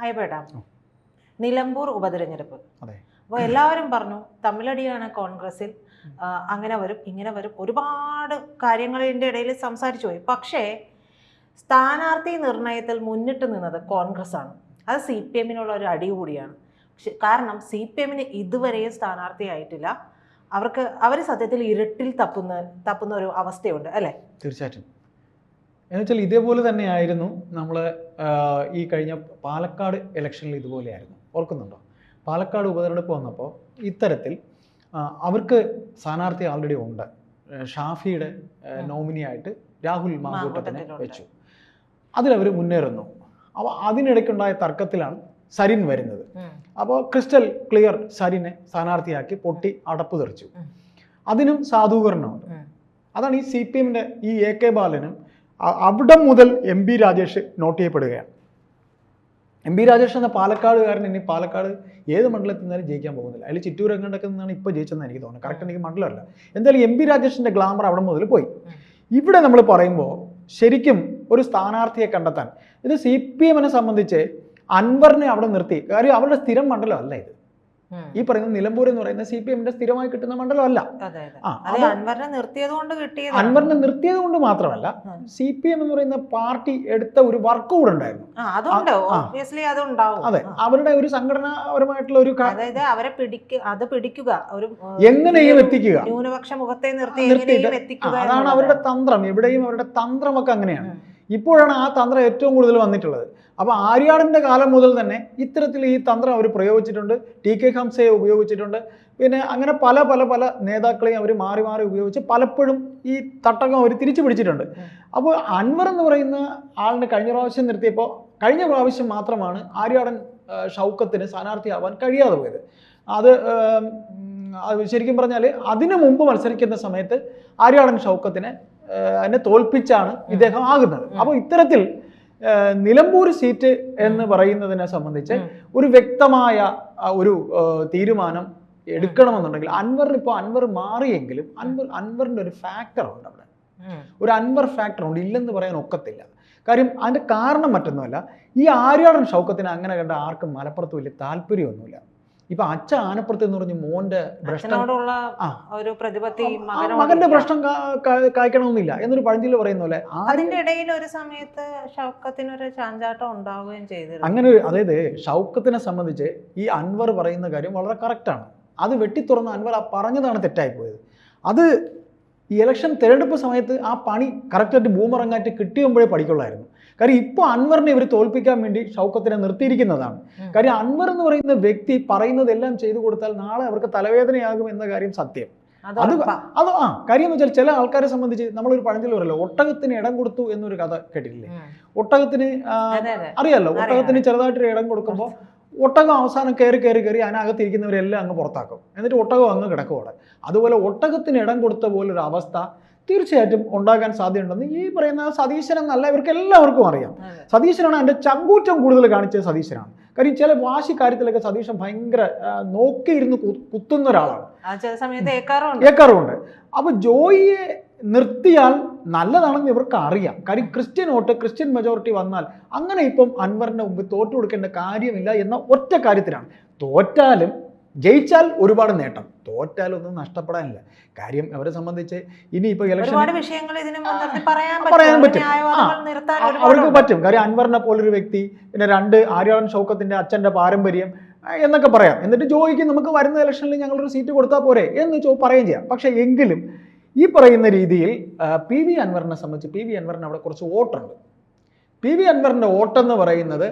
അയപേടാം നിലമ്പൂർ ഉപതെരഞ്ഞെടുപ്പ്. അതെ. അപ്പോൾ എല്ലാവരും പറഞ്ഞു തമ്മിലടിയാണ് കോൺഗ്രസിൽ അങ്ങനെ വരും ഇങ്ങനെ വരും. ഒരുപാട് കാര്യങ്ങളിന്റെ ഇടയിൽ സംസാരിച്ചു പോയി. പക്ഷേ സ്ഥാനാർത്ഥി നിർണയത്തിൽ മുന്നിട്ട് നിന്നത് കോൺഗ്രസ് ആണ് അത് സി പി എമ്മിനുള്ള ഒരു അടി കൂടിയാണ്. പക്ഷെ കാരണം സി പി എമ്മിന് ഇതുവരെയും സ്ഥാനാർത്ഥിയായിട്ടില്ല അവർക്ക് അവർ സത്യത്തിൽ ഇരുട്ടിൽ തപ്പുന്ന തപ്പുന്ന ഒരു അവസ്ഥയുണ്ട് അല്ലേ? തീർച്ചയായിട്ടും. എന്നുവെച്ചാൽ ഇതേപോലെ തന്നെയായിരുന്നു നമ്മൾ ഈ കഴിഞ്ഞ പാലക്കാട് ഇലക്ഷനിൽ ഇതുപോലെയായിരുന്നു. ഓർക്കുന്നുണ്ടോ? പാലക്കാട് ഉപതെരഞ്ഞെടുപ്പ് വന്നപ്പോൾ ഇത്തരത്തിൽ അവർക്ക് സ്ഥാനാർത്ഥി ആൾറെഡി ഉണ്ട്. ഷാഫിയുടെ നോമിനി നോമിനിയായിട്ട് രാഹുൽ മാങ്കൂട്ടത്തിനെ. വെച്ചു. അതിലവർ മുന്നേറുന്നു. അപ്പോൾ അതിനിടയ്ക്കുണ്ടായ തർക്കത്തിലാണ് സരിൻ വരുന്നത്. അപ്പോൾ ക്രിസ്റ്റൽ ക്ലിയർ സരിനെ സ്ഥാനാർത്ഥിയാക്കി പൊട്ടി അടപ്പ് തെറിച്ചു. അതിനും സാധൂകരണമുണ്ട്. അതാണ് ഈ സി പി എമ്മിന്റെ ഈ എ കെ ബാലനും അവിടം മുതൽ എം പി രാജേഷ് നോട്ട് ചെയ്യപ്പെടുകയാണ്. എം പി രാജേഷ് എന്ന പാലക്കാടുകാരൻ ഇനി പാലക്കാട് ഏത് മണ്ഡലത്തിൽ നിന്നാലും ജയിക്കാൻ പോകുന്നില്ല. അതിൽ ചിറ്റൂർ എങ്ങോട്ടൊക്കെ നിന്നാണ് ഇപ്പോൾ ജയിച്ചതെന്ന് എനിക്ക് തോന്നുന്നത് കറക്റ്റ് എനിക്ക് മണ്ഡലമല്ല. എന്തായാലും എം പി രാജേഷിന്റെ ഗ്ലാമർ അവിടെ മുതൽ പോയി. ഇവിടെ നമ്മൾ പറയുമ്പോൾ ശരിക്കും ഒരു സ്ഥാനാർത്ഥിയെ കണ്ടെത്താൻ ഇത് സി പി എമ്മിനെ സംബന്ധിച്ച് അൻവറിനെ അവിടെ നിർത്തി. കാര്യം അവരുടെ സ്ഥിരം മണ്ഡലമല്ല ഇത്. ഈ പറയുന്ന നിലമ്പൂർ എന്ന് പറയുന്ന സി പി എമ്മിന്റെ സ്ഥിരമായി കിട്ടുന്ന മണ്ഡലമല്ല. അൻവറിനെ നിർത്തിയത് കൊണ്ട് മാത്രമല്ല. സി പി എം എന്ന് പറയുന്ന പാർട്ടി എടുത്ത ഒരു വർക്ക് കൂടെ ഉണ്ടായിരുന്നു. അതെ അവരുടെ ഒരു സംഘടനാപരമായിട്ടുള്ള ഒരു അതായത് അവരെ പിടിക്ക അത് പിടിക്കുക. ഒരു എങ്ങനെയും എത്തിക്കുക. ന്യൂനപക്ഷ മുഖത്തെ നിർത്തി എത്തിക്കുക അതാണ് അവരുടെ തന്ത്രം. ഇവിടെയും അവരുടെ തന്ത്രമൊക്കെ അങ്ങനെയാണ്. ഇപ്പോഴാണ് ആ തന്ത്രം ഏറ്റവും കൂടുതൽ വന്നിട്ടുള്ളത്. അപ്പോൾ ആര്യാടന്റെ കാലം മുതൽ തന്നെ ഇത്തരത്തിൽ ഈ തന്ത്രം അവർ പ്രയോഗിച്ചിട്ടുണ്ട്. ടി കെ ഹംസയെ ഉപയോഗിച്ചിട്ടുണ്ട്. പിന്നെ അങ്ങനെ പല പല പല നേതാക്കളെയും അവർ മാറി മാറി ഉപയോഗിച്ച് പലപ്പോഴും ഈ തട്ടകം അവർ തിരിച്ചു പിടിച്ചിട്ടുണ്ട്. അപ്പോൾ അൻവർ എന്ന് പറയുന്ന ആളിനെ കഴിഞ്ഞ പ്രാവശ്യം നിർത്തിയപ്പോൾ കഴിഞ്ഞ പ്രാവശ്യം മാത്രമാണ് ആര്യാടൻ ഷൗക്കത്തിന് സ്ഥാനാർത്ഥിയാവാൻ കഴിയാതെ പോയത്. അത് ശരിക്കും പറഞ്ഞാൽ അതിനു മുമ്പ് മത്സരിക്കുന്ന സമയത്ത് ആര്യാടൻ ഷൗക്കത്തിനെ എന്നെ തോൽപ്പിച്ചാണ് ഇദ്ദേഹം ആകുന്നത്. അപ്പോൾ ഇത്തരത്തിൽ നിലമ്പൂർ സീറ്റ് എന്ന് പറയുന്നതിനെ സംബന്ധിച്ച് ഒരു വ്യക്തമായ ഒരു തീരുമാനം എടുക്കണമെന്നുണ്ടെങ്കിൽ അൻവറിന് ഇപ്പോൾ അൻവർ മാറിയെങ്കിലും അൻവർ അൻവറിന്റെ ഒരു ഫാക്ടർ ഉണ്ട് അവിടെ. ഒരു അൻവർ ഫാക്ടർ ഉണ്ട്. ഇല്ലെന്ന് പറയാൻ ഒക്കത്തില്ല. കാര്യം അതിന്റെ കാരണം മറ്റൊന്നുമല്ല ഈ ആര്യാടൻ ഷൗക്കത്തിന് അങ്ങനെ കണ്ട ആർക്കും മലപ്പുറത്ത് വലിയ താല്പര്യമൊന്നുമില്ല. ഇപ്പൊ അച്ഛ ആനപ്പുറത്ത് എന്ന് പറഞ്ഞ് മോന്റെ. ഒരു പ്രതിപത്തി മകന്റെ ഭ്രഷ്ടം കായ്ക്കണമെന്നില്ല. എന്നൊരു പഴഞ്ചിൽ പറയുന്ന പോലെ അതിന്റെ ഇടയിൽ ഒരു സമയത്ത് ഷൗക്കത്തിനൊരു ചാഞ്ചാട്ടം ഉണ്ടാവുകയും ചെയ്തു അങ്ങനെ ഒരു അതായത് ഷൗക്കത്തിനെ സംബന്ധിച്ച് ഈ അൻവർ പറയുന്ന കാര്യം വളരെ കറക്റ്റാണ് അത് വെട്ടിത്തുറന്ന് അൻവർ ആ പറഞ്ഞതാണ് തെറ്റായി പോയത്. അത് ഈ ഇലക്ഷൻ തിരഞ്ഞെടുപ്പ് സമയത്ത് ആ പണി കറക്റ്റായിട്ട് ഭൂമിറങ്ങാറ്റ് കിട്ടിയുമ്പോഴേ പഠിക്കുള്ളായിരുന്നു. കാര്യം ഇപ്പോൾ അൻവറിനെ ഇവർ തോൽപ്പിക്കാൻ വേണ്ടി ഷൗക്കത്തിനെ നിർത്തിയിരിക്കുന്നതാണ്. കാര്യം അൻവർ എന്ന് പറയുന്ന വ്യക്തി പറയുന്നതെല്ലാം ചെയ്തു കൊടുത്താൽ നാളെ അവർക്ക് തലവേദനയാകും എന്ന കാര്യം സത്യം. അത് അത് ആ കാര്യം എന്ന് വെച്ചാൽ ചില ആൾക്കാരെ സംബന്ധിച്ച് നമ്മളൊരു പഴഞ്ചൊല്ലി പറയല്ലോ ഒട്ടകത്തിന് ഇടം കൊടുത്തു എന്നൊരു കഥ കേട്ടിട്ടില്ലേ. ഒട്ടകത്തിന് അറിയാലോ അറിയാം, ഒട്ടകത്തിന് ചെറുതായിട്ടൊരു ഇടം കൊടുക്കുമ്പോൾ ഒട്ടകം അവസാനം കയറി കയറി കയറി അതിനകത്തിരിക്കുന്നവരെല്ലാം അങ്ങ് പുറത്താക്കും. എന്നിട്ട് ഒട്ടകം അങ്ങ് കിടക്കും അവിടെ അതുപോലെ ഒട്ടകത്തിന് ഇടം കൊടുത്ത പോലൊരു അവസ്ഥ തീർച്ചയായിട്ടും ഉണ്ടാകാൻ സാധ്യതയുണ്ടെന്ന് ഈ പറയുന്ന സതീശൻ എന്നല്ല ഇവർക്ക് എല്ലാവർക്കും അറിയാം. സതീശനാണ് എന്റെ ചങ്കൂറ്റം കൂടുതൽ കാണിച്ചത് സതീശനാണ്. കാര്യം ചില വാശി കാര്യത്തിലൊക്കെ സതീശൻ ഭയങ്കര നോക്കിയിരുന്ന് കുത്തുന്ന ഒരാളാണ്. ഏക്കാറുണ്ട് ഏക്കാറുമുണ്ട്. അപ്പോൾ ജോയിയെ നിർത്തിയാൽ നല്ലതാണെന്ന് ഇവർക്ക് അറിയാം കാര്യം ക്രിസ്ത്യൻ വോട്ട് ക്രിസ്ത്യൻ മെജോറിറ്റി വന്നാൽ അങ്ങനെ ഇപ്പം അൻവറിന്റെ മുമ്പ് തോറ്റു കൊടുക്കേണ്ട കാര്യമില്ല എന്ന ഒറ്റ കാര്യത്തിലാണ്. തോറ്റാലും ജയിച്ചാൽ ഒരുപാട് നേട്ടം. തോറ്റാലൊന്നും നഷ്ടപ്പെടാനില്ല. കാര്യം അവരെ സംബന്ധിച്ച് ഇനിയിപ്പോൾ ഇലക്ഷൻ പറയാൻ പറ്റും. അവർക്ക് പറ്റും. കാര്യം അൻവറിനെ പോലൊരു വ്യക്തി പിന്നെ രണ്ട് ആര്യാടൻ ഷൗക്കത്തിന്റെ അച്ഛന്റെ പാരമ്പര്യം എന്നൊക്കെ പറയാം. എന്നിട്ട് ജോയിക്ക് നമുക്ക് വരുന്ന ഇലക്ഷനിൽ ഞങ്ങളൊരു സീറ്റ് കൊടുത്താൽ പോരെ എന്ന് ചോ പറയുകയും ചെയ്യാം. പക്ഷേ എങ്കിലും ഈ പറയുന്ന രീതിയിൽ പി വി അൻവറിനെ സംബന്ധിച്ച് പി വി അൻവറിന് അവിടെ കുറച്ച് വോട്ടുണ്ട്. പി വി അൻവറിന്റെ ഓട്ടെന്ന് പറയുന്നത്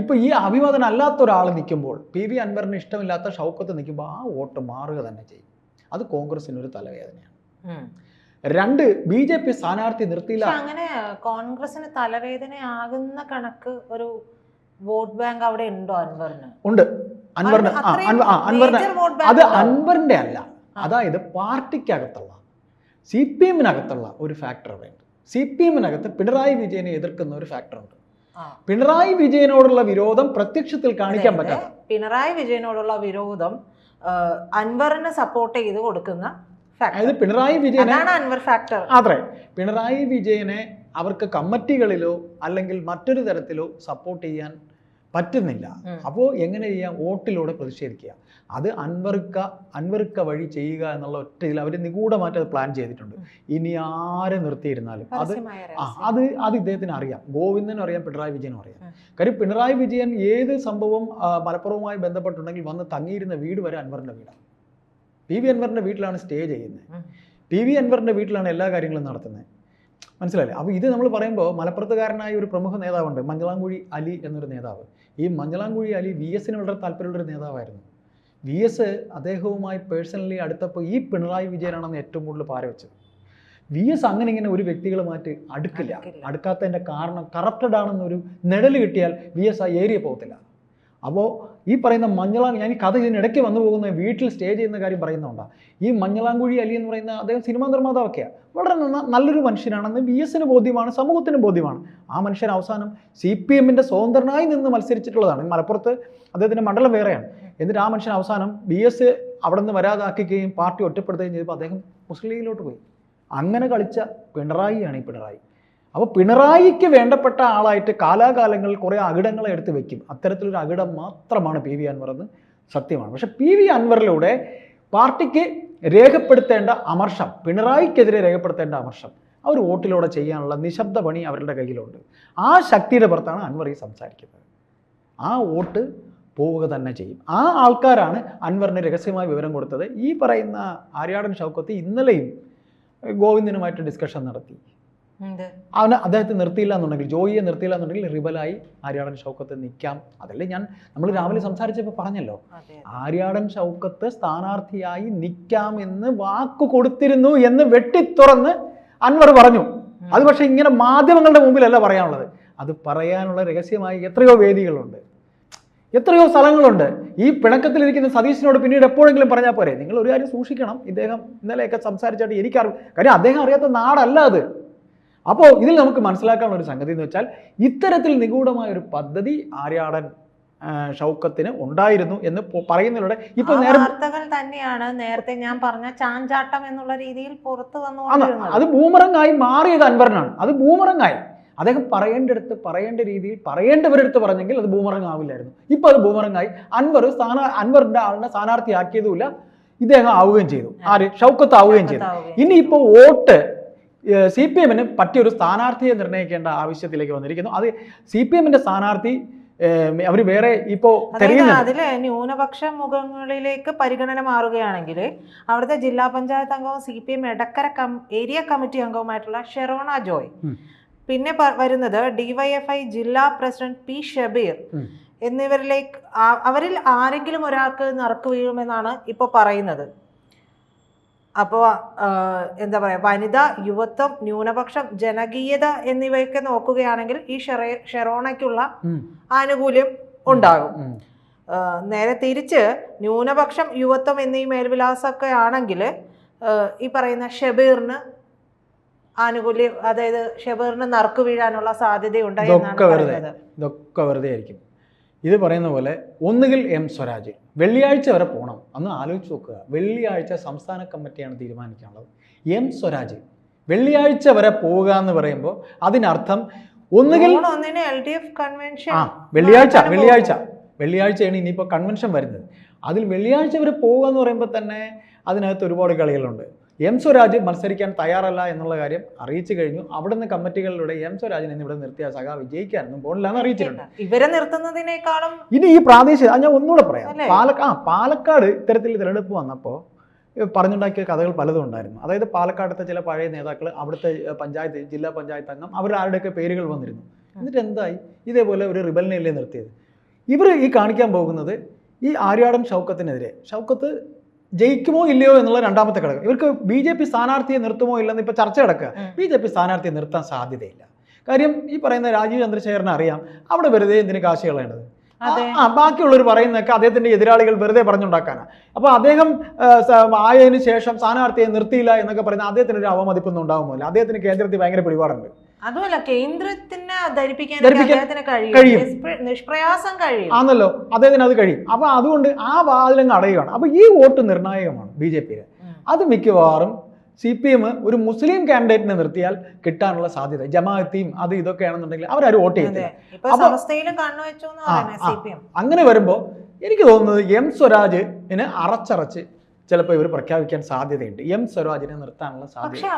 ഇപ്പോൾ ഈ അഭിവാദന അല്ലാത്ത ഒരാൾ നിൽക്കുമ്പോൾ പി വി അൻവറിന് ഇഷ്ടമില്ലാത്ത ഷൗക്കത്ത് നിൽക്കുമ്പോൾ ആ വോട്ട് മാറുക തന്നെ ചെയ്യും. അത് കോൺഗ്രസിന് ഒരു തലവേദനയാണ്. രണ്ട് ബി ജെ പി സ്ഥാനാർത്ഥി നിർത്തിയില്ല. അങ്ങനെ കോൺഗ്രസിന് തലവേദനയാകുന്ന കണക്ക് ഒരു വോട്ട് ബാങ്ക് അവിടെ ഉണ്ടോ അൻവറിന്? ഉണ്ട്. അൻവറിന് അൻവറിന് അത്? അൻവറിന്റെ അല്ല. അതായത് പാർട്ടിക്കകത്തുള്ള സി പി എമ്മിനകത്തുള്ള ഒരു ഫാക്ടർ അവിടെയുണ്ട് സി പി എമ്മിനകത്ത് പിണറായി വിജയനെ എതിർക്കുന്ന ഒരു ഫാക്ടർ ഉണ്ട്. പിണറായി വിജയനോടുള്ള വിരോധം പ്രത്യക്ഷത്തിൽ കാണിക്കാൻ പറ്റാ പറ്റാത്ത പിണറായി വിജയനോടുള്ള വിരോധം അൻവറിനെ സപ്പോർട്ട് ചെയ്ത് കൊടുക്കുന്ന അതായത് പിണറായി വിജയനെ അൻവർ ഫാക്ടർ അതെ പിണറായി വിജയനെ അവർക്ക് കമ്മിറ്റികളിലോ അല്ലെങ്കിൽ മറ്റൊരു തരത്തിലോ സപ്പോർട്ട് ചെയ്യാൻ പറ്റുന്നില്ല. അപ്പോൾ എങ്ങനെ ചെയ്യാം? വോട്ടിലൂടെ പ്രതിഷേധിക്കുക. അത് അൻവർക്ക അൻവർക്ക വഴി ചെയ്യുക എന്നുള്ള ഒറ്റ ഇതിൽ അവർ നിഗൂഢമായിട്ട് അത് പ്ലാൻ ചെയ്തിട്ടുണ്ട്. ഇനി ആരെ നിർത്തിയിരുന്നാലും അത് അത് അത് ഇദ്ദേഹത്തിന് അറിയാം. ഗോവിന്ദനും അറിയാം പിണറായി വിജയനും അറിയാം. കാര്യം പിണറായി വിജയൻ ഏത് സംഭവം മലപ്പുറവുമായി ബന്ധപ്പെട്ടുണ്ടെങ്കിൽ വന്ന് തങ്ങിയിരുന്ന വീട് വരെ അൻവറിന്റെ വീടാണ്. പി വി അൻവറിന്റെ വീട്ടിലാണ് സ്റ്റേ ചെയ്യുന്നത്. പി വി അൻവറിന്റെ വീട്ടിലാണ് എല്ലാ കാര്യങ്ങളും നടത്തുന്നത്. മനസ്സിലായില്ലേ? അപ്പോൾ ഇത് നമ്മൾ പറയുമ്പോൾ മലപ്പുറത്തുകാരനായ ഒരു പ്രമുഖ നേതാവുണ്ട്. മഞ്ഞളാങ്കുഴി അലി എന്നൊരു നേതാവ്. ഈ മഞ്ഞളാങ്കുഴി അലി വി എസിന് വളരെ താല്പര്യമുള്ളൊരു നേതാവായിരുന്നു. വി എസ് അദ്ദേഹവുമായി പേഴ്സണലി അടുത്തപ്പോൾ ഈ പിണറായി വിജയനാണെന്ന് ഏറ്റവും കൂടുതൽ പാര വെച്ചത് വി എസ് അങ്ങനെ ഇങ്ങനെ ഒരു വ്യക്തികളുമായിട്ട് മാറ്റി അടുക്കില്ല. അടുക്കാത്തതിന്റെ കാരണം കറപ്റ്റഡ് ആണെന്നൊരു നിഴൽ കിട്ടിയാൽ വി എസ് ആ ഏരിയ പോകത്തില്ല. അപ്പോൾ ഈ പറയുന്ന മഞ്ഞളാങ് ഞാൻ ഈ കഥ ഇതിനിടയ്ക്ക് വന്നു പോകുന്ന വീട്ടിൽ സ്റ്റേ ചെയ്യുന്ന കാര്യം പറയുന്നുണ്ടാണ് ഈ മഞ്ഞളാങ്കുഴി അലി എന്ന് പറയുന്ന അദ്ദേഹം സിനിമാ നിർമ്മാതാവൊക്കെയാണ് വളരെ നല്ലൊരു മനുഷ്യനാണെന്ന് വി എസിന് ബോധ്യമാണ് സമൂഹത്തിന് ബോധ്യമാണ്. ആ മനുഷ്യൻ അവസാനം സി പി എമ്മിന്റെ സ്വതന്ത്രനായി നിന്ന് മത്സരിച്ചിട്ടുള്ളതാണ്. മലപ്പുറത്ത് അദ്ദേഹത്തിന്റെ മണ്ഡലം വേറെയാണ്. എന്നിട്ട് ആ മനുഷ്യൻ അവസാനം ബി എസ് അവിടെ നിന്ന് വരാതാക്കുകയും പാർട്ടി ഒറ്റപ്പെടുത്തുകയും ചെയ്തപ്പോൾ അദ്ദേഹം മുസ്ലിം ലീഗിലോട്ട് പോയി. അങ്ങനെ കളിച്ച പിണറായിയാണ് ഈ പിണറായി. അപ്പോൾ പിണറായിക്ക് വേണ്ടപ്പെട്ട ആളായിട്ട് കാലാകാലങ്ങളിൽ കുറേ അകിടങ്ങളെ എടുത്ത് വെക്കും. അത്തരത്തിലൊരു അകിടം മാത്രമാണ് പി വി അൻവർ എന്ന് സത്യമാണ്. പക്ഷെ പി വി അൻവറിലൂടെ പാർട്ടിക്ക് രേഖപ്പെടുത്തേണ്ട അമർഷം പിണറായിക്കെതിരെ രേഖപ്പെടുത്തേണ്ട അമർഷം അവർ വോട്ടിലൂടെ ചെയ്യാനുള്ള നിശബ്ദ പണി അവരുടെ കയ്യിലുണ്ട്. ആ ശക്തിയുടെ പുറത്താണ് അൻവർ ഈ സംസാരിക്കുന്നത്. ആ വോട്ട് പോവുക തന്നെ ചെയ്യും. ആ ആൾക്കാരാണ് അൻവറിന് രഹസ്യമായ വിവരം കൊടുത്തത്. ഈ പറയുന്ന ആര്യാടൻ ഷൗക്കത്ത് ഇന്നലെയും ഗോവിന്ദനുമായിട്ട് ഡിസ്കഷൻ നടത്തി? അവന് അദ്ദേഹത്തെ നിർത്തിയില്ല എന്നുണ്ടെങ്കിൽ ജോയിയെ നിർത്തിയില്ല എന്നുണ്ടെങ്കിൽ റിബലായി ആര്യാടൻ ഷൗക്കത്ത് നിൽക്കാം. അതല്ലേ ഞാൻ നമ്മൾ രാവിലെ സംസാരിച്ചപ്പോൾ പറഞ്ഞല്ലോ. ആര്യാടൻ ഷൗക്കത്ത് സ്ഥാനാർത്ഥിയായി നിൽക്കാം എന്ന് വാക്ക് കൊടുത്തിരുന്നു എന്ന് വെട്ടിത്തുറന്ന് അൻവർ പറഞ്ഞു. അത് പക്ഷേ ഇങ്ങനെ മാധ്യമങ്ങളുടെ മുമ്പിലല്ല പറയാനുള്ളത്. അത് പറയാനുള്ള രഹസ്യമായി എത്രയോ വേദികളുണ്ട്. എത്രയോ സ്ഥലങ്ങളുണ്ട്. ഈ പിണക്കത്തിലിരിക്കുന്ന സതീശിനോട് പിന്നീട് എപ്പോഴെങ്കിലും പറഞ്ഞാൽ പോരെ? നിങ്ങൾ ഒരു കാര്യം സൂക്ഷിക്കണം. ഇദ്ദേഹം ഇന്നലെയൊക്കെ സംസാരിച്ചായിട്ട് എനിക്കറിയാം. കാര്യം അദ്ദേഹം അറിയാത്ത നാടല്ല അത്. അപ്പോൾ ഇതിൽ നമുക്ക് മനസ്സിലാക്കാനുള്ള ഒരു സംഗതി എന്ന് വെച്ചാൽ ഇത്തരത്തിൽ നിഗൂഢമായ ഒരു പദ്ധതി ആര്യാടൻ ഷൗക്കത്തിന് ഉണ്ടായിരുന്നു എന്ന് പറയുന്നതിലൂടെ ഇപ്പൊ വാർത്തകൾ തന്നെയാണ് നേരത്തെ ഞാൻ പറഞ്ഞ ചാഞ്ചാട്ടം എന്നുള്ള രീതിയിൽ പുറത്തു വന്നു അത് ബൂമറങ്ങായി മാറിയത് അൻവറിനാണ്. അത് ബൂമറങ്ങായി. അദ്ദേഹം പറയേണ്ടടുത്ത് പറയേണ്ട രീതിയിൽ പറയേണ്ടവരെടുത്ത് പറഞ്ഞെങ്കിൽ അത് ബൂമറങ് ആവില്ലായിരുന്നു ഇപ്പൊ അത് ബൂമറങ്ങായി. അൻവർ സ്ഥാന അൻവറിന്റെ ആളിനെ സ്ഥാനാർത്ഥിയാക്കിയതുമില്ല. ഇദ്ദേഹം ആവുകയും ചെയ്തു. ആര്? ഷൗക്കത്ത് ആവുകയും ചെയ്തു ഇനി ഇനിയിപ്പോൾ വോട്ട് സി പി എമ്മിന് പറ്റിയൊരു സ്ഥാനാർത്ഥിയെ നിർണയിക്കേണ്ട ആവശ്യത്തിലേക്ക് വന്നിരിക്കുന്നു. അത് സി പി എമ്മിന്റെ സ്ഥാനാർത്ഥി അവർ വേറെ ഇപ്പോ അതിൽ ന്യൂനപക്ഷ മുഖങ്ങളിലേക്ക് പരിഗണന മാറുകയാണെങ്കിൽ അവിടുത്തെ ജില്ലാ പഞ്ചായത്ത് അംഗവും C P M Edakkara area committee അംഗവുമായിട്ടുള്ള Sherona Joy. പിന്നെ വരുന്നത് ഡിവൈഎഫ്ഐ ജില്ലാ പ്രസിഡന്റ് പി ഷബീർ. എന്നിവരിലേക്ക് അവരിൽ ആരെങ്കിലും ഒരാൾക്ക് നറുക്ക് വീഴുമെന്നാണ് ഇപ്പോൾ പറയുന്നത്. അപ്പോൾ എന്താ പറയുക വനിത യുവത്വം ന്യൂനപക്ഷം ജനകീയത എന്നിവയൊക്കെ നോക്കുകയാണെങ്കിൽ ഈ ഷെറേ ഷെറോണയ്ക്കുള്ള ആനുകൂല്യം ഉണ്ടാകും. നേരെ തിരിച്ച് ന്യൂനപക്ഷം യുവത്വം എന്നീ മേൽവിലാസമൊക്കെ ആണെങ്കിൽ ഈ പറയുന്ന ഷബീറിന് ആനുകൂല്യം അതായത് ഷബീറിന് നറുക്ക് വീഴാനുള്ള സാധ്യതയുണ്ട് എന്നാണ് പറയുന്നത്. ഇതൊക്കെ വെറുതെ ആയിരിക്കും. ഇത് പറയുന്ന പോലെ ഒന്നുകിൽ എം സ്വരാജ് വെള്ളിയാഴ്ച വരെ പോകണം അന്ന് ആലോചിച്ച് നോക്കുക. വെള്ളിയാഴ്ച സംസ്ഥാന കമ്മിറ്റിയാണ് തീരുമാനിക്കാനുള്ളത്. എം സ്വരാജ് വെള്ളിയാഴ്ച വരെ പോവുക എന്ന് പറയുമ്പോൾ അതിനർത്ഥം ഒന്നുകിൽ ആ വെള്ളിയാഴ്ച വെള്ളിയാഴ്ച. വെള്ളിയാഴ്ചയാണ് ഇനിയിപ്പോൾ കൺവെൻഷൻ വരുന്നത്. അതിൽ വെള്ളിയാഴ്ച വരെ പോവുക എന്ന് പറയുമ്പോൾ തന്നെ അതിനകത്ത് ഒരുപാട് കളികളുണ്ട്. എം സ്വരാജ് മത്സരിക്കാൻ തയ്യാറല്ല എന്നുള്ള കാര്യം അറിയിച്ചു കഴിഞ്ഞു. അവിടുന്ന് കമ്മിറ്റികളിലൂടെ എം സ്വരാജിനെ ഇവിടെ നിർത്തിയ സഖാ വിജയിക്കാനൊന്നും പോണില്ലാന്ന് അറിയിച്ചിട്ടുണ്ട്. ഇവരെ നിർത്തുന്നതിനേക്കാളും ഇനി ഈ പ്രാദേശിക ഞാൻ ഒന്നുകൂടെ പറയാം. പാലക്കാട് പാലക്കാ പാലക്കാട് ഇത്തരത്തിൽ തിരഞ്ഞെടുപ്പ് വന്നപ്പോൾ പറഞ്ഞുണ്ടാക്കിയ കഥകൾ പലതും ഉണ്ടായിരുന്നു. അതായത് പാലക്കാടത്തെ ചില പഴയ നേതാക്കൾ അവിടുത്തെ പഞ്ചായത്ത് ജില്ലാ പഞ്ചായത്ത് അംഗം അവർ ആരുടെയൊക്കെ പേരുകൾ വന്നിരുന്നു. എന്നിട്ട് എന്തായി? ഇതേപോലെ ഒരു റിബലിനെയല്ലേ നിർത്തിയത്. ഇവർ ഈ കാണിക്കാൻ പോകുന്നത് ഈ ആര്യാടം ഷൗക്കത്തിനെതിരെ. ഷൗക്കത്ത് ജയിക്കുമോ ഇല്ലയോ എന്നുള്ള രണ്ടാമത്തെ ഘടകം. ഇവർക്ക് ബി ജെ പി സ്ഥാനാർത്ഥിയെ നിർത്തുമോ ഇല്ലെന്ന് ഇപ്പോൾ ചർച്ച നടക്കുക ഉം. ബി ജെ പി സ്ഥാനാർത്ഥിയെ നിർത്താൻ സാധ്യതയില്ല. കാര്യം ഈ പറയുന്ന രാജീവ് ചന്ദ്രശേഖരനെ അറിയാം. അവിടെ വെറുതെ എന്തിനു കാശ് കളയേണ്ടത്? ആ ബാക്കിയുള്ളവർ പറയുന്നതൊക്കെ അദ്ദേഹത്തിന്റെ എതിരാളികൾ വെറുതെ പറഞ്ഞുണ്ടാക്കാനാണ് അപ്പോൾ അദ്ദേഹം ആയതിനു ശേഷം സ്ഥാനാർത്ഥിയെ നിർത്തിയില്ല എന്നൊക്കെ പറയുന്ന അദ്ദേഹത്തിന് ഒരു അവമതിപ്പൊന്നും ഉണ്ടാകുമല്ല അദ്ദേഹത്തിന് കേന്ദ്രത്തിൽ ഭയങ്കര പിടിപാടുണ്ട്. അതുമല്ല കേന്ദ്രത്തിനെ ധരിപ്പിക്കാൻ ധരിപ്പിക്കാൻ അദ്ദേഹത്തിന് കഴിയും. കഴിയും. നിഷ്പ്രയാസം കഴിയും. ആണല്ലോ അദ്ദേഹത്തിന് അത് കഴിയും. അപ്പൊ അതുകൊണ്ട് ആ വാതിലങ്ങ് അടയുകയാണ്. അപ്പൊ ഈ വോട്ട് നിർണായകമാണ് ബി ജെ പിയിൽ അത് മിക്കവാറും സി പി എം ഒരു മുസ്ലിം കാൻഡിഡേറ്റിനെ നിർത്തിയാൽ കിട്ടാനുള്ള സാധ്യത. ജമാഅത്തിയും അത് ഇതൊക്കെയാണെന്നുണ്ടെങ്കിൽ അവരാരും വോട്ട് ചെയ്യത്തില്ല. എം. അങ്ങനെ വരുമ്പോൾ എനിക്ക് തോന്നുന്നത് എം സ്വരാജിന് അറച്ചറച്ച് ചിലപ്പോൾ ഇവർ പ്രഖ്യാപിക്കാൻ സാധ്യതയുണ്ട്. എം സ്വരാജിനെ നിർത്താനുള്ള സാധ്യത.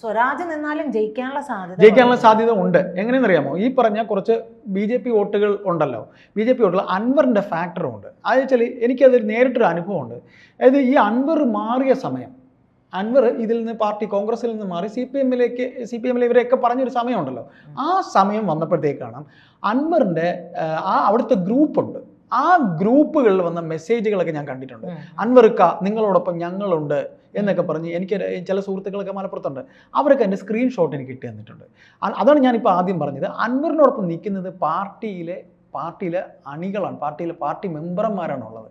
സ്വരാജ് നിന്നാലും ജയിക്കാനുള്ള സാധ്യത ജയിക്കാനുള്ള സാധ്യത ഉണ്ട്. എങ്ങനെയെന്നറിയാമോ? ഈ പറഞ്ഞ കുറച്ച് ബി ജെ പി വോട്ടുകൾ ഉണ്ടല്ലോ. ബി ജെ പി വോട്ടുകൾ അൻവറിന്റെ ഫാക്ടറും ഉണ്ട്. അത് വെച്ചാൽ എനിക്കത് നേരിട്ടൊരു അനുഭവമുണ്ട്. അതായത് ഈ അൻവർ മാറിയ സമയം അൻവർ ഇതിൽ നിന്ന് പാർട്ടി കോൺഗ്രസിൽ നിന്ന് മാറി സി പി എമ്മിലേക്ക് സി പി എമ്മിൽ ഇവരെയൊക്കെ പറഞ്ഞൊരു സമയമുണ്ടല്ലോ. ആ സമയം വന്നപ്പോഴത്തേക്കാണ് അൻവറിന്റെ ആ അവിടുത്തെ ഗ്രൂപ്പുണ്ട്. ആ ഗ്രൂപ്പുകളിൽ വന്ന മെസ്സേജുകളൊക്കെ ഞാൻ കണ്ടിട്ടുണ്ട്. അൻവർക്ക നിങ്ങളോടൊപ്പം ഞങ്ങളുണ്ട് എന്നൊക്കെ പറഞ്ഞ് എനിക്ക് ചില സുഹൃത്തുക്കളൊക്കെ മലപ്പുറത്തുണ്ട്. അവരൊക്കെ എന്റെ സ്ക്രീൻഷോട്ട് എനിക്ക് കിട്ടി തന്നിട്ടുണ്ട്. അതാണ് ഞാനിപ്പോൾ ആദ്യം പറഞ്ഞത്. അൻവറിനോടൊപ്പം നിൽക്കുന്നത് പാർട്ടിയിലെ പാർട്ടിയിലെ അണികളാണ്. പാർട്ടിയിലെ പാർട്ടി മെമ്പർമാരാണുള്ളത്.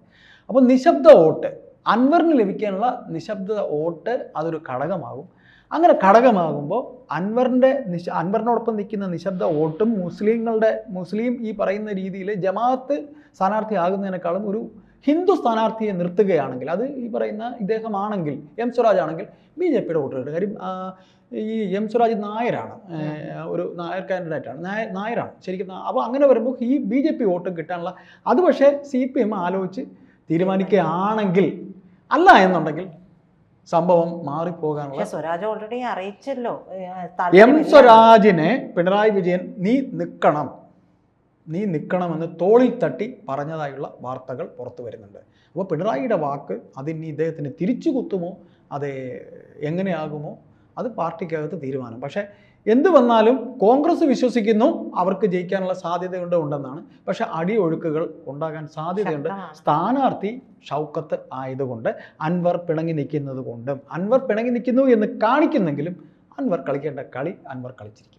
അപ്പോൾ നിശബ്ദ വോട്ട് അൻവറിന് ലഭിക്കാനുള്ള നിശബ്ദ വോട്ട് അതൊരു ഘടകമാകും. അങ്ങനെ ഘടകമാകുമ്പോൾ അൻവറിന്റെ നിശ അൻവറിനോടൊപ്പം നിൽക്കുന്ന നിശബ്ദ വോട്ടും മുസ്ലിങ്ങളുടെ മുസ്ലിം ഈ പറയുന്ന രീതിയിൽ ജമാഅത്ത് സ്ഥാനാർത്ഥിയാകുന്നതിനേക്കാളും ഒരു ഹിന്ദു സ്ഥാനാർത്ഥിയെ നിർത്തുകയാണെങ്കിൽ അത് ഈ പറയുന്ന ഇദ്ദേഹമാണെങ്കിൽ എം സ്വരാജ് ആണെങ്കിൽ ബി ജെ പിയുടെ വോട്ട് കിട്ടും കാര്യം ഈ എം സ്വരാജ് നായരാണ്. ഒരു നായർ കാൻഡിഡേറ്റാണ്. നായ നായരാണ്. ശരിക്കും അപ്പോൾ അങ്ങനെ വരുമ്പോൾ ഈ ബി ജെ പി വോട്ടും കിട്ടാനുള്ള അത് പക്ഷേ സി പി എം ആലോചിച്ച് തീരുമാനിക്കുകയാണെങ്കിൽ അല്ല എന്നുണ്ടെങ്കിൽ സംഭവം മാറിപ്പോകാനുള്ള സ്വരാജ് ഓൾറെഡി അറിയിച്ചല്ലോ. എം. സ്വരാജിനെ പിണറായി വിജയൻ നീ നിൽക്കണം നീ നിൽക്കണമെന്ന് തോളിൽ തട്ടി പറഞ്ഞതായുള്ള വാർത്തകൾ പുറത്തു വരുന്നുണ്ട്. അപ്പോൾ പിണറായിയുടെ വാക്ക് അതിന് ഇദ്ദേഹത്തിന് തിരിച്ചു കുത്തുമോ? അത് എങ്ങനെയാകുമോ? അത് പാർട്ടിക്കകത്ത് തീരുമാനം. പക്ഷേ എന്ത് വന്നാലും കോൺഗ്രസ് വിശ്വസിക്കുന്നു അവർക്ക് ജയിക്കാനുള്ള സാധ്യതയുണ്ട് ഉണ്ടെന്നാണ്. പക്ഷെ അടിയൊഴുക്കുകൾ ഉണ്ടാകാൻ സാധ്യതയുണ്ട്. സ്ഥാനാർത്ഥി ഷൗക്കത്ത് ആയതുകൊണ്ട് അൻവർ പിണങ്ങി നിൽക്കുന്നത് കൊണ്ടും അൻവർ പിണങ്ങി നിൽക്കുന്നു എന്ന് കാണിക്കുന്നെങ്കിലും അൻവർ കളിക്കേണ്ട കളി അൻവർ കളിച്ചിരിക്കും.